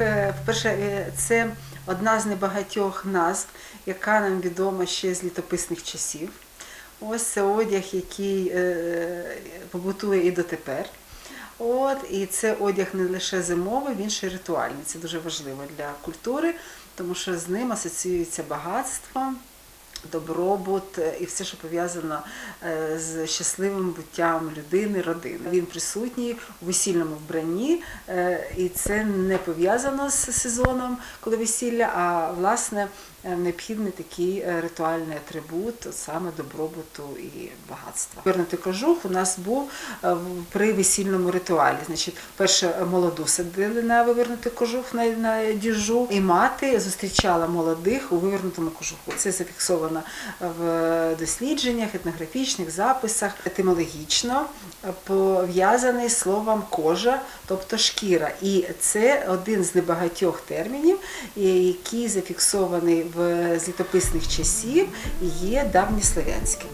е, по-перше, е, це одна з небагатьох назв, яка нам відома ще з літописних часів. Ось це одяг, який е, побутує і дотепер. От, і це одяг не лише зимовий, він ще ритуальний. Це дуже важливо для культури, тому що з ним асоціюється багатство, добробут е, і все, що пов'язано е, з щасливим буттям людини, родини. Він присутній у весільному вбранні, е, і це не пов'язано з сезоном, коли весілля, а власне необхідний такий е, ритуальний атрибут саме добробуту і багатства. Вернути кожух у нас був е, при весільному ритуалі. Значить, перше е, молоду садили на вивернутий кожух на, на діжу, і мати зустрічала молодих у вивернутому кожуху. Це зафіксовано в дослідженнях, етнографічних записах, етимологічно е, пов'язаний словом кожа, тобто шкіра. І це один з небагатьох термінів, е, який зафіксований з літописних часів є давньослов'янським.